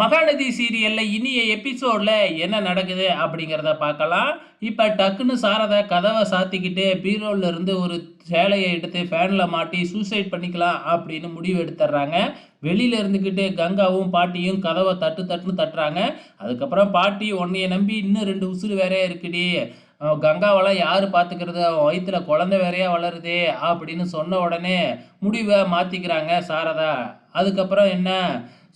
மகாநதி சீரியலில் இனிய எபிசோடில் என்ன நடக்குது அப்படிங்கிறத பார்க்கலாம். இப்போ டக்குன்னு சாரதா கதவை சாத்திக்கிட்டு பீரோல இருந்து ஒரு சேலையை எடுத்து ஃபேனில் மாட்டி சூசைட் பண்ணிக்கலாம் அப்படின்னு முடிவு எடுத்துடுறாங்க. வெளியில இருந்துக்கிட்டு கங்காவும் பாட்டியும் கதவை தட்டு தட்டுன்னு தட்டுறாங்க. அதுக்கப்புறம் பாட்டி உன்னைய நம்பி இன்னும் ரெண்டு உசுறு வேறே இருக்குடி. கங்காவெல்லாம் யார் பார்த்துக்கிறது அவன் வயிற்றுல குழந்தை வேறையா வளருதே அப்படின்னு சொன்ன உடனே முடிவை மாற்றிக்கிறாங்க சாரதா. அதுக்கப்புறம் என்ன?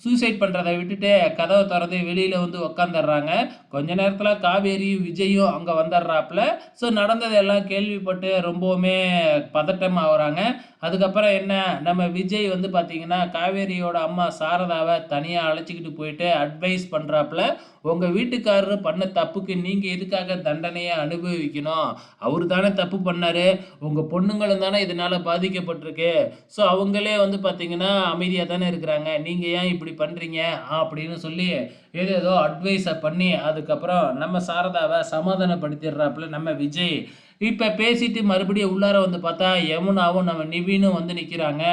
சூசைட் பண்ணுறதை விட்டுட்டு கதவை திறந்து வெளியில் வந்து உக்காந்துடுறாங்க. கொஞ்ச நேரத்தில் காவேரி விஜயும் அங்கே வந்துடுறாப்புல. ஸோ நடந்ததெல்லாம் கேள்விப்பட்டு ரொம்பவுமே பதட்டம் ஆகுறாங்க. அதுக்கப்புறம் என்ன? நம்ம விஜய் வந்து பார்த்தீங்கன்னா காவேரியோட அம்மா சாரதாவை தனியாக அழைச்சிக்கிட்டு போயிட்டு அட்வைஸ் பண்ணுறாப்புல உங்கள் வீட்டுக்காரர் பண்ண தப்புக்கு நீங்கள் எதுக்காக தண்டனையை அனுபவிக்கணும்? அவர் தானே தப்பு பண்ணார். உங்கள் பொண்ணுங்களும் தானே இதனால் பாதிக்கப்பட்டிருக்கு. ஸோ அவங்களே வந்து பார்த்தீங்கன்னா அமைதியாக தானே இருக்கிறாங்க. நீங்கள் ஏன் இப்படி இப்படி பண்ணுறீங்க அப்படின்னு சொல்லி ஏதோ ஏதோ அட்வைஸை பண்ணி அதுக்கப்புறம் நம்ம சாரதாவை சமாதானப்படுத்திடுறாப்புல நம்ம விஜய். இப்போ பேசிட்டு மறுபடியும் உள்ளார வந்து பார்த்தா யமுனாவும் நம்ம நிவினும் வந்து நிற்கிறாங்க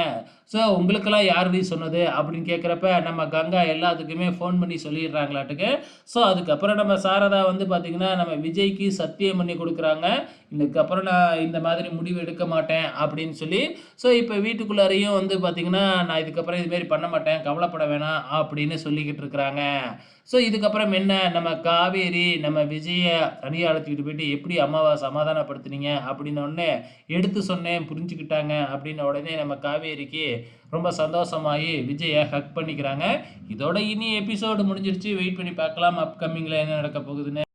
ஸோ உங்களுக்கெல்லாம் யாருடி சொன்னது? அப்படின்னு கேட்குறப்ப நம்ம கங்கா எல்லாத்துக்குமே ஃபோன் பண்ணி சொல்லிடுறாங்களாட்டுக்கு. ஸோ அதுக்கப்புறம் நம்ம சாரதா வந்து பார்த்திங்கன்னா நம்ம விஜய்க்கு சத்தியம் பண்ணி கொடுக்குறாங்க. இதுக்கப்புறம் நான் இந்த மாதிரி முடிவு எடுக்க மாட்டேன் அப்படின்னு சொல்லி. ஸோ இப்போ வீட்டுக்குள்ளாரையும் வந்து பார்த்திங்கன்னா நான் இதுக்கப்புறம் இதுமாரி பண்ண மாட்டேன் கவலைப்பட வேணாம் அப்படின்னு சொல்லிக்கிட்டு இருக்கிறாங்க. ஸோ இதுக்கப்புறம் என்ன? நம்ம காவேரி நம்ம விஜயை தனியாக அழைச்சிக்கிட்டு போயிட்டு எப்படி அம்மாவை சமாதானப்படுத்துனீங்க? அப்படின்னு உடனே எடுத்து சொன்னேன் புரிஞ்சுக்கிட்டாங்க அப்படின்ன உடனே நம்ம காவேரிக்கு ரொம்ப சந்தோஷமாகி விஜயை ஹக் பண்ணிக்கிறாங்க. இதோட இனி எபிசோடு முடிஞ்சிருச்சு. வெயிட் பண்ணி பார்க்கலாம். அப்கமிங்கில் என்ன நடக்க போகுதுன்னு.